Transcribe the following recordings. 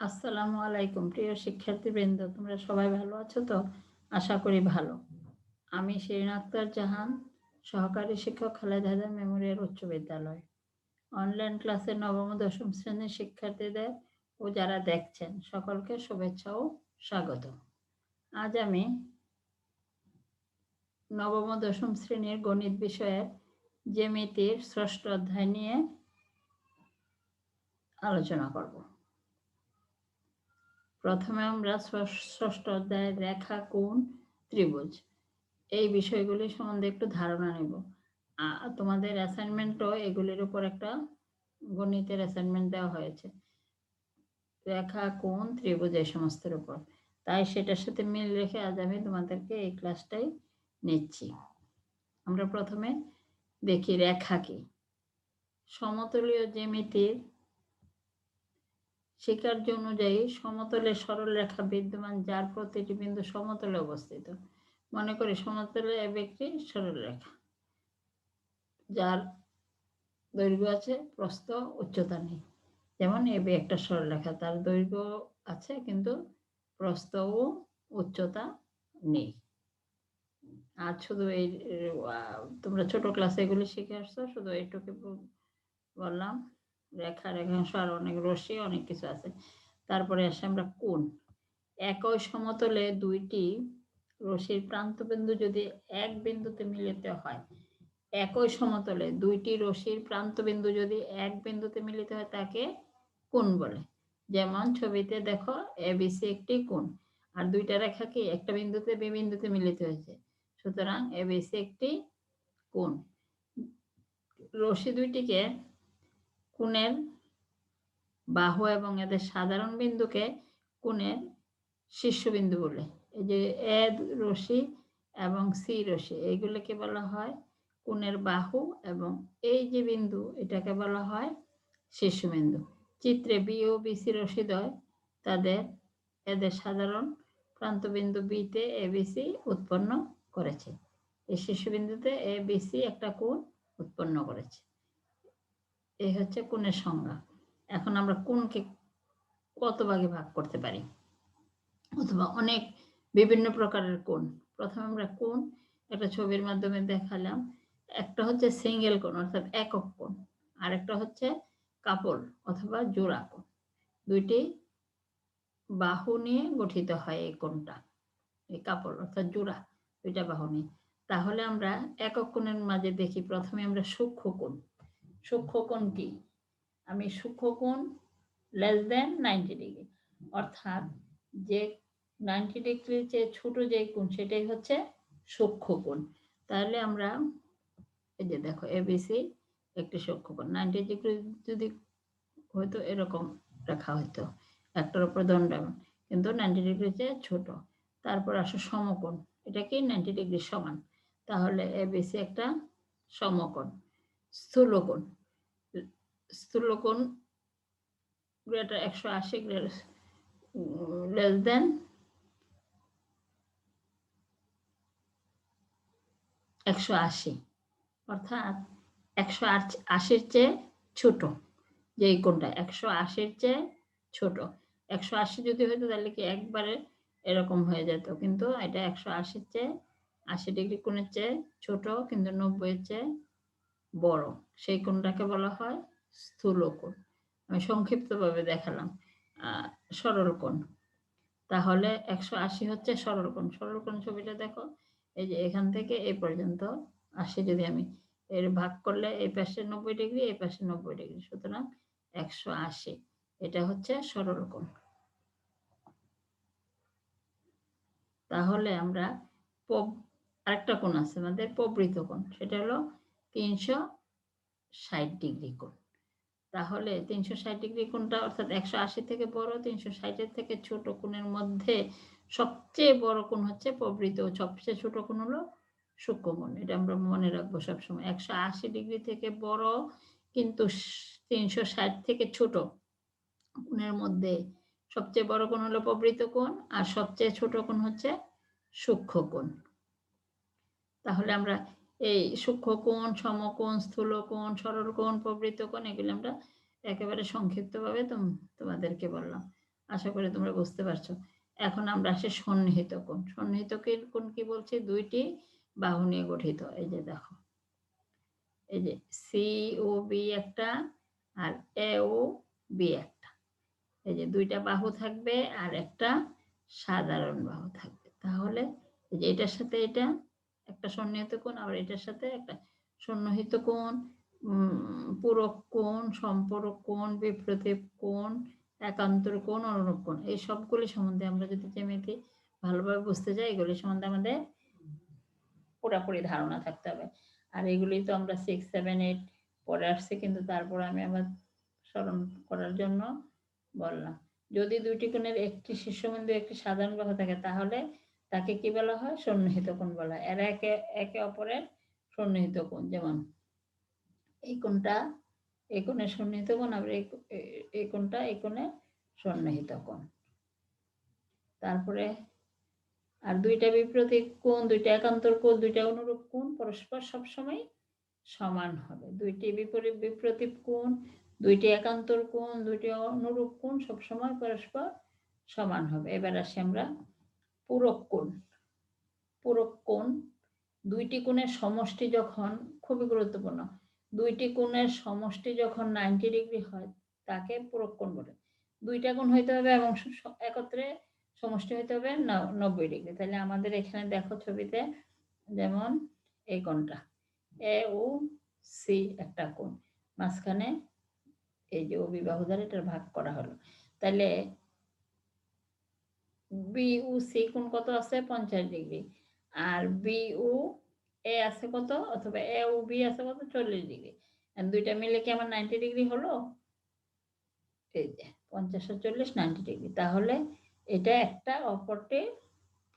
আসসালামু আলাইকুম, প্রিয় শিক্ষার্থীবৃন্দ, তোমরা সবাই ভালো আছো তো? আশা করি ভালো। আমি শিরিন আক্তার জাহান, সহকারী শিক্ষক খালেদা হায়দার মেমোরিয়াল উচ্চ বিদ্যালয়। অনলাইন ক্লাসে নবম দশম শ্রেণির শিক্ষার্থীদের ও যারা দেখছেন, সকলকে শুভেচ্ছা ও স্বাগত। আজ আমি নবম দশম শ্রেণির গণিত বিষয়ের জ্যামিতির ষষ্ঠ অধ্যায় নিয়ে আলোচনা করব। প্রথমে আমরা ষষ্ঠ অধ্যায়ের রেখা কোণ ত্রিভুজ। এই বিষয়গুলি সম্বন্ধে একটু ধারণা নেব। তোমাদের অ্যাসাইনমেন্টও এগুলির উপর একটা গণিতের অ্যাসাইনমেন্ট দেওয়া হয়েছে। রেখা, কোণ, ত্রিভুজ এই সমস্তের উপর। তাই সেটার সাথে মিল রেখে আজ আমি তোমাদেরকে এই ক্লাসটাই নিচ্ছি। আমরা প্রথমে দেখি রেখা কি। সমতলীয় জ্যামিতির শিকার্য অনুযায়ী সমতলে সরল রেখা বিদ্যমান, যার প্রতিটি বিন্দু সমতলে অবস্থিত। মনে করি সমতলে এ একটি সরল রেখা। যার দৈর্ঘ্য আছে, প্রস্থ, উচ্চতা নেই। যেমন এবি একটা সরল রেখা, তার দৈর্ঘ্য আছে, কিন্তু প্রস্থ ও উচ্চতা নেই। আর শুধু এই তোমরা ছোট ক্লাসে এগুলি শিখে আসছো, শুধু এইটুকু বললাম। রেখা রেখাংশ আর অনেক রশ্মি, অনেক কিছু আছে। তারপরে আসে আমরা কোন একই সমতলে দুইটি রশির প্রান্তবিন্দু যদি এক বিন্দুতে মিলিত হয়, একই সমতলে দুইটি রশির প্রান্তবিন্দু যদি এক বিন্দুতে মিলিত হয়, তাকে কোন বলে। যেমন ছবিতে দেখো এবিসি একটি কোন আর দুইটা রেখা কি একটা বিন্দুতে, বি বিন্দুতে মিলিত হয়েছে। সুতরাং এবিসি একটি কোন রশি দুইটিকে কোণের বাহু এবং এদের সাধারণ বিন্দুকে কোণের শীর্ষবিন্দু বলে। এই যে এ রশি এবং সি রশি এইগুলোকে বলা হয় কোণের বাহু এবং এই যে বিন্দু, এটাকে বলা হয় শীর্ষবিন্দু। চিত্রে বি ও বিসি রশিদয় তাদের, এদের সাধারণ প্রান্তবিন্দু বিতে এ বিসি উৎপন্ন করেছে। এই শীর্ষবিন্দুতে এ বিসি একটা কোণ উৎপন্ন করেছে। এই হচ্ছে কোণের সংজ্ঞা। এখন আমরা কোণকে কত ভাগে ভাগ করতে পারি? অথবা অনেক বিভিন্ন প্রকারের কোণ। প্রথমে আমরা কোণ একটা ছবির মাধ্যমে দেখালাম। একটা হচ্ছে সিঙ্গেল কোণ, অর্থাৎ একক কোণ। আর একটা হচ্ছে কাপড় অথবা জোড়া কোণ। দুইটি বাহু নিয়ে গঠিত হয় এই কোণটা। এই কাপড়, অর্থাৎ জোড়া, দুইটা বাহু নিয়ে। তাহলে আমরা একক কোণের মাঝে দেখি, প্রথমে আমরা সূক্ষ্ম কোণ। সূক্ষ্মকোণ কি? আমি সূক্ষ্মকোণ লেস দেন নাইনটি ডিগ্রি অর্থাৎ যে নাইনটি ডিগ্রির যে ছোট যে কোণ, সেটাই হচ্ছে সূক্ষ্মকোণ। তাহলে আমরা এই যে দেখো এবিসি একটি সূক্ষ্মকোণ। নাইনটি ডিগ্রি যদি হয়তো এরকম রাখা হয়তো একটার উপর দণ্ডায়মান, কিন্তু নাইনটি ডিগ্রি চেয়ে ছোট। তারপর আসো সমকোণ, এটা কি নাইনটি ডিগ্রি সমান? তাহলে এবিসি একটা সমকোণ। স্থূলকোণ স্থূলকোণ গ্রেটার একশো আশি লেস দেন একশো আশি। অর্থাৎ একশো আশির চেয়ে ছোট, যে কোনটা একশো আশির চেয়ে ছোট। একশো আশি যদি হইতো তাহলে কি একবারে এরকম হয়ে যেত, কিন্তু এটা একশো আশির চেয়ে, আশি ডিগ্রি কোণের চেয়ে ছোট, কিন্তু নব্বইয়ের চেয়ে বড়। সেই কোণটাকে বলা হয় স্থূল কোণ। আমি সংক্ষিপ্তভাবে দেখালাম সরল কোণ। তাহলে একশো আশি হচ্ছে সরল কোণ। সরল কোণ ছবিটা দেখো, এই যে এখান থেকে এই পর্যন্ত আশি যদি আমি। এর ভাগ করলে এই পাশে নব্বই ডিগ্রি, এই পাশে নব্বই ডিগ্রি। সুতরাং একশো আশি। এটা হচ্ছে সরল কোণ। তাহলে আমরা আরেকটা কোণ আছে আমাদের প্রবৃত কোণ। সেটা হলো তিনশো ষাট ডিগ্রি কোণ। তাহলে তিনশো ষাট ডিগ্রি কোণটা অর্থাৎ একশো আশি থেকে বড়, তিনশো ষাটের থেকে ছোট কোণের মধ্যে সবচেয়ে বড় কোণ হচ্ছে প্রবৃত সবচেয়ে ছোট কোণ হলো সূক্ষ্মকোণ। এটা আমরা মনে রাখব সবসময়। একশো আশি ডিগ্রি থেকে বড় কিন্তু তিনশো ষাট থেকে ছোট কোণের মধ্যে সবচেয়ে বড় কোণ হলো প্রবৃত কোণ আর সবচেয়ে ছোট কোণ হচ্ছে সূক্ষ্ম কোণ তাহলে আমরা এই সূক্ষ্ম সূক্ষ্মকোণ সমকোণ স্থূলকোণ সরলকোণ প্রবৃত্ত কোণ, এগুলো আমরা একেবারে সংক্ষিপ্তভাবে তোমাদেরকে বললাম। আশা করি তোমরা বুঝতে পারছ। এখন আমরা আসি সন্নিহিত কোণ। সন্নিহিত কোণ কি বলছি? দুইটি বাহু নিয়ে গঠিত। এই যে দেখো। এই যে সি ও বি একটা আর এ ও বি একটা। এই যে দুইটা বাহু থাকবে আর একটা সাধারণ বাহু থাকবে। তাহলে এই যে এটার সাথে এটা একটা সন্নিহিত কোণ, আবার এটার সাথে একটা সন্নিহিত কোণ পূরক কোণ, সম্পর্ক কোণ বিপ্রতীপ কোণ, একান্তর কোণ, অনুরূপ কোণ, এই সবগুলি সম্বন্ধে আমরা যদি জ্যামিতি ভালোভাবে বুঝতে চাই, এগুলি সম্বন্ধে আমাদের পুরাপুরি ধারণা থাকতে হবে। আর এগুলি তো আমরা সিক্স সেভেন এইট পরে আসছে, কিন্তু তারপর আমি আবার স্মরণ করার জন্য বললাম। যদি দুইটি কোণের একটি শীর্ষবিন্দু, একটি সাধারণ বাহু থাকে, তাহলে তাকে কি বলা হয়? সন্নিহিত কোণ বলা হয়। এরা একে একে অপরের সন্নিহিত কোণ। যেমন এই কোণটা এই কোণের সন্নিহিত কোণ, আবার এই কোণটা এই কোণে সন্নিহিত কোণ। তারপরে আর দুইটা বিপ্রতীক কোণ, দুইটা একান্তর কোণ, দুইটা অনুরূপ কোণ পরস্পর সবসময় সমান হবে। দুইটি বিপরীত বিপ্রতীপ কোণ, দুইটি একান্তর কোণ, দুইটি অনুরূপ কোণ সবসময় পরস্পর সমান হবে। এবার আসি আমরা পূরক কোণ। পূরক কোণ, দুইটি কোণের সমষ্টি যখন, খুবই গুরুত্বপূর্ণ, দুইটি কোণের সমষ্টি যখন নাইনটি ডিগ্রি হয়, তাকে পূরক কোণ বলে। দুইটা কোণ হইতে হবে এবং একত্রে সমষ্টি হইতে হবে নব্বই ডিগ্রি তাহলে আমাদের এখানে দেখো ছবিতে যেমন এই কোণটা। এ, ও, সি একটা কোণ। মাঝখানে এই যে অবিবাহ দ্বারা এটার ভাগ করা হলো। তাহলে বি ও সি কত আছে? পঞ্চাশ ডিগ্রি। আর বি ও এ আছে কত? অথবা এ ও বি আছে কত? চল্লিশ ডিগ্রি। দুইটা মিলে কি আমার নাইনটি ডিগ্রি হলো? এই যে, পঞ্চাশ চল্লিশ নাইনটি ডিগ্রি। তাহলে এটা একটা অপরটি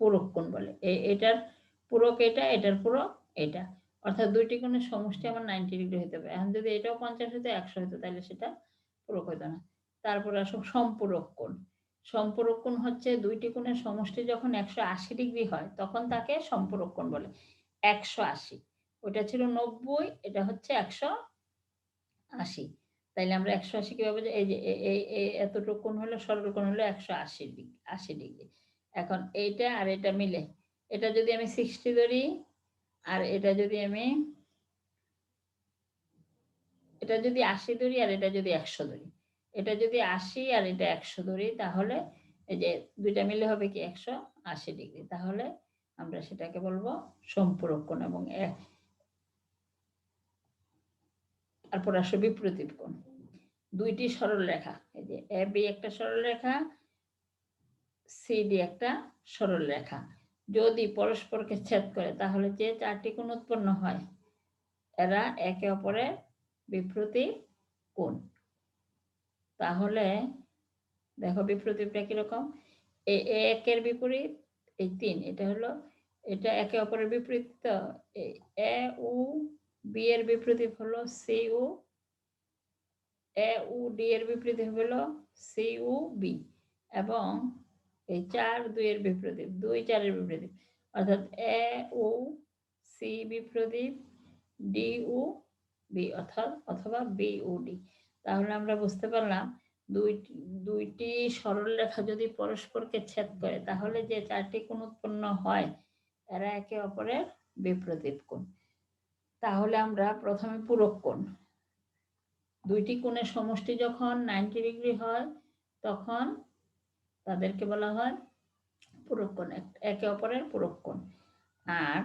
পূরক কোণ বলে। এটার পূরক এটা, এটার পূরক এটা। অর্থাৎ দুইটি কোণের সমষ্টি আমার নাইনটি ডিগ্রি হতে হবে এখন যদি এটাও পঞ্চাশ হতো একশো হতো তাহলে সেটা পূরক হতো না। তারপরে আসো, সম্পূরক কোণ। সম্পূরক কোণ হচ্ছে দুইটি কোণের সমষ্টি যখন একশো আশি ডিগ্রি হয়, তখন তাকে সম্পূরক কোণ বলে। একশো আশি। ওটা ছিল নব্বই, এটা হচ্ছে একশো আশি। তাইলে আমরা একশো আশি কীভাবে এই যে এই এতটুকু কোণ হলো সরল কোণ হলো একশো আশি ডিগ্রি আশি ডিগ্রি। এখন এইটা আর এটা মিলে, এটা যদি আমি সিক্সটি ধরি, আর এটা যদি আমি, এটা যদি আশি ধরি, আর এটা যদি একশো ধরি। এটা যদি আশি আর এটা একশো ধরি, তাহলে এই যে দুইটা মিলে হবে কি একশো আশি ডিগ্রি। তাহলে আমরা সেটাকে বলব সম্পূরক কোণ এবং তারপর আসো বিপ্রতীপ কোণ। দুইটি সরল রেখা এই যে এ, বি একটা সরল রেখা সি, ডি একটা সরল রেখা যদি পরস্পরকে ছেদ করে, তাহলে যে চারটি কোণ উৎপন্ন হয়, এরা একে অপরের বিপ্রতি কোণ। তাহলে দেখো বিপ্রতীপটা কীরকম? এই একের বিপরীত, এই তিন, এটা হলো, এটা একে অপরের বিপরীত এ ও বি এর বিপরীত হলো সি ও এ ও ডি এর বিপরীত হলো সি ও বি এবং এই চার দুইয়ের বিপ্রদীপ দুই চারের বিপ্রদীপ অর্থাৎ এ ও সি বিপ্রদীপ ডি ও বি, অর্থাৎ, অথবা বি ও ডি। তাহলে আমরা বুঝতে পারলাম দুইটি দুইটি সরল রেখা যদি পরস্পরকে ছেদ করে, তাহলে যে চারটি কোণ উৎপন্ন হয় এরা একে অপরের বিপ্রতীপ কোণ। তাহলে আমরা প্রথমে পূরক কোণ। দুইটি কোণের সমষ্টি যখন নাইনটি ডিগ্রি হয়, তখন তাদেরকে বলা হয় পূরক কোণ একে অপরের পূরক কোণ। আর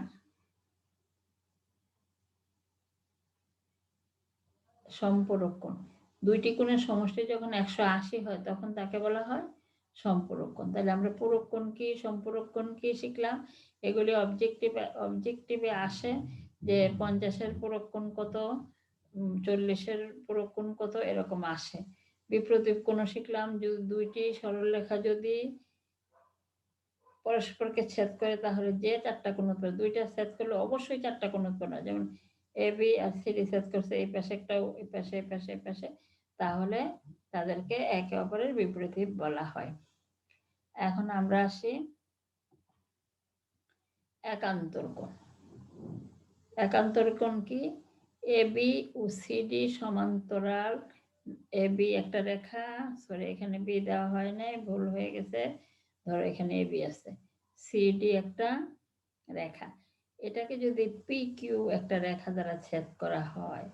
সম্পূরক কোণ। দুইটি কোণের সমষ্টি যখন একশো আশি হয়, তখন তাকে বলা হয় সম্পূরক কোণ। তাহলে আমরা পূরক কোণ কি, সম্পূরক কোণ কি শিখলাম? এগুলি অবজেক্টিভে অবজেক্টিভে আসে যে পঞ্চাশের পূরক কোণ কত চল্লিশের পূরক কোণ কত, এরকম আসে। বিপ্রতীপ কোণ শিখলাম দুইটি সরলরেখা যদি পরস্পরকে ছেদ করে, তাহলে যে চারটা কোণ উৎপন্ন, দুইটা ছেদ করলে অবশ্যই চারটা কোণ উৎপন্ন যেমন এ বি আর সি ছেদ করছে, এই পাশে একটা এই পাশে এই পাশে এই পাশে। তাহলে তাদেরকে একে অপরের বিপরীত বলা হয়। এখন আমরা আসি একান্তর কোণ। একান্তর কোণ কি? A B O C D সমান্তরাল। এ বি একটা রেখা। সরি এখানে বি দেওয়া হয় নাই, ভুল হয়ে গেছে। ধরো এখানে এ বি আছে। সিডি একটা রেখা। এটাকে যদি পি কিউ একটা রেখা দ্বারা ছেদ করা হয়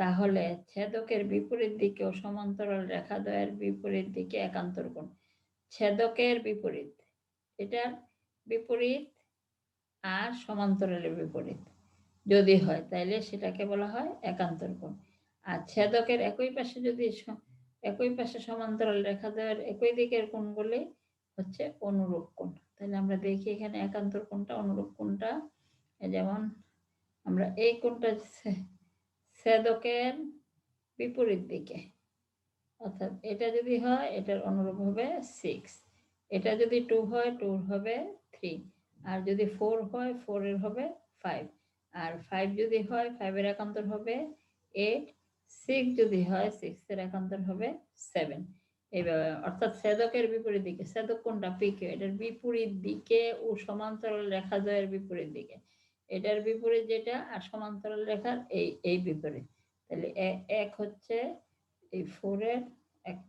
তাহলে ছেদকের বিপরীত দিকে ও সমান্তরাল রেখা দ্বয়ের বিপরীত দিকে একান্তর কোণ। ছেদকের বিপরীত এটার বিপরীত আর সমান্তরালের বিপরীত। যদি হয় তাইলে সেটাকে বলা হয় একান্তর কোণ। আর ছেদকের একই পাশে যদি একই পাশে সমান্তরাল রেখা দেওয়ার একই দিকের কোণগুলি হচ্ছে অনুরূপ কোণ। তাহলে আমরা দেখি এখানে একান্তর কোণটা, অনুরূপ কোণটা। যেমন আমরা এই কোণটা ছেদকের বিপরীত দিকে। অর্থাৎ এটা যদি হয়, এটার অনুরূপ হবে সিক্স এটা যদি টু হয় টু হবে থ্রি আর যদি ফোর হয় ফোরের হবে ফাইভ আর ফাইভ যদি হয় ফাইভের একান্তর হবে এইট সিক্স যদি হয় সিক্সের একান্তর হবে সেভেন এইভাবে অর্থাৎ ছেদকের বিপরীত দিকে। ছেদক কোনটা? পিকে এটার বিপরীত দিকে ও সমান্তরাল রেখা দ্বয়ের বিপরীত দিকে। এটার বিপরীত যেটা আর সমান্তরাল রেখার এই এই বিপরীত। তাহলে এক হচ্ছে এই ফোরের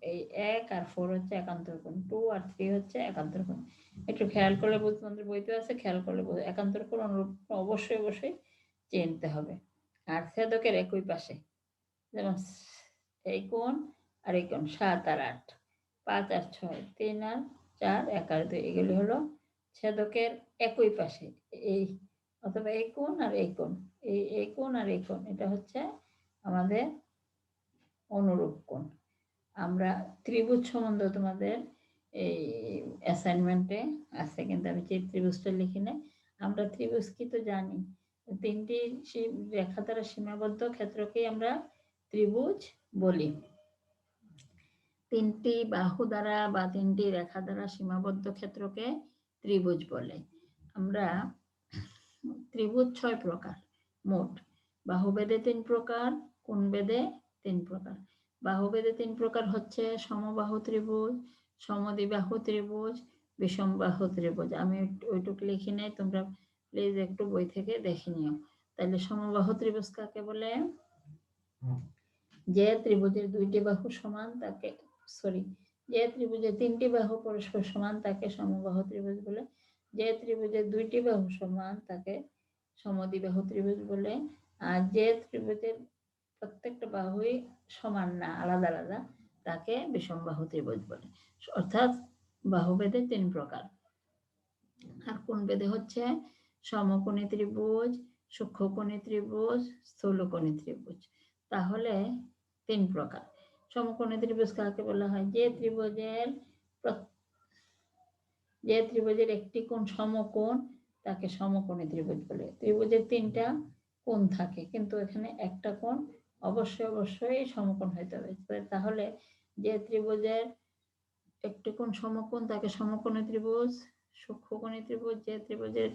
এই এক আর ফোর হচ্ছে একান্তর কোণ। টু আর থ্রি হচ্ছে একান্তর কোণ। একটু খেয়াল করলে বুদ্ধিমন্ত্রের বইতে আছে, খেয়াল করলে বোঝা- একান্তর কোণ অনুরূপ অবশ্যই অবশ্যই চিনতে হবে। আর ছেদকের একই পাশে, যেমন এই কোণ আর এই কোণ, সাত আর আট। পাঁচ আর ছয়, তিন আর চার, এক আর দুই, এগুলি হলো ছেদকের একই পাশে। এই অথবা এই কোণ আর এই কোণ। এই এই কোণ আর এই কোণ, এটা হচ্ছে আমাদের অনুরূপ কোণ। আমরা ত্রিভুজ সম্বন্ধে তোমাদের এই অ্যাসাইনমেন্টে আছে, কিন্তু আমি যে ত্রিভুজটা লিখি নাই, আমরা ত্রিভুজ কি তো জানি। তিনটি রেখা দ্বারা সীমাবদ্ধ ক্ষেত্রকেই আমরা ত্রিভুজ বলি। তিনটি বাহু দ্বারা বা তিনটি রেখা দ্বারা সীমাবদ্ধ ক্ষেত্রকে ত্রিভুজ বলে। আমরা ত্রিভুজ ছয় প্রকার, মোট। বাহুবেদে তিন প্রকার কোন বেদে তিন প্রকার। বাহুবেদে তিন প্রকার হচ্ছে সমবাহু ত্রিভুজ, সমদ্বিবাহু ত্রিভুজ, বিষমবাহু ত্রিভুজ। আমি ওই- ওইটুকু লিখি নাই, তোমরা প্লিজ একটু বই থেকে দেখে নিও। তাহলে সমবাহু ত্রিভুজ কাকে বলে? যে ত্রিভুজের দুইটি বাহু সমান তাকে সরি যে ত্রিভুজের তিনটি বাহু পরস্পর সমান তাকে সমবাহু ত্রিভুজ বলে। যে ত্রিভুজের দুইটি বাহু সমান তাকে সমদ্বিবাহু ত্রিভুজ বলে, আর যে ত্রিভুজের প্রত্যেকটা বাহুই সমান না, আলাদা আলাদা, তাকে বিষমবাহু ত্রিভুজ বলে। অর্থাৎ বাহুবেদে তিন প্রকার। আর কোন বেদে হচ্ছে? সমকোণী ত্রিভুজ, সূক্ষ্মকোণী ত্রিভুজ, স্থূলকোণী ত্রিভুজ। তাহলে তিন প্রকার। সমকোণী ত্রিভুজ কাকে বলা হয়? যে ত্রিভুজের যে ত্রিভুজের একটি কোণ সমকোণ তাকে সমকোণী ত্রিভুজ বলে। ত্রিভুজের তিনটা কোণ থাকে, কিন্তু এখানে একটা কোণ অবশ্যই অবশ্যই সমকোণ হইতে হবে। তাহলে যে ত্রিভুজের একটি কোণ সমকোণ, তাকে সমকোণী ত্রিভুজ, সূক্ষ্মকোণী ত্রিভুজ, যে ত্রিভুজের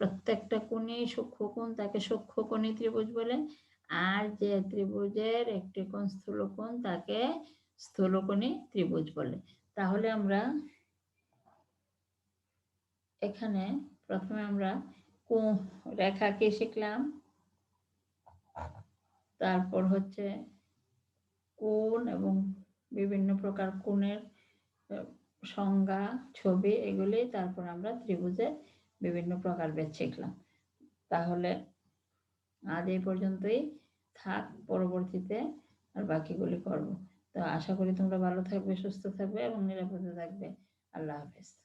প্রত্যেকটা কোণই সূক্ষ্মকোণ, তাকে সূক্ষ্মকোণী ত্রিভুজ বলে। আর যে ত্রিভুজের একটি কোণ স্থূলকোণ, তাকে স্থূলকোণী ত্রিভুজ বলে। তাহলে আমরা এখানে প্রথমে আমরা কো- রেখা কি শিখলাম। তারপর হচ্ছে কোণ এবং বিভিন্ন প্রকার কোণের সংজ্ঞা, ছবি এগুলি। তারপর আমরা ত্রিভুজে বিভিন্ন প্রকার ভেদ শিখলাম। তাহলে আজ এই পর্যন্তই। থাক, পরবর্তীতে আর বাকিগুলি করব তো আশা করি তোমরা ভালো থাকবে, সুস্থ থাকবে এবং নিরাপদে থাকবে। আল্লাহ হাফেজ।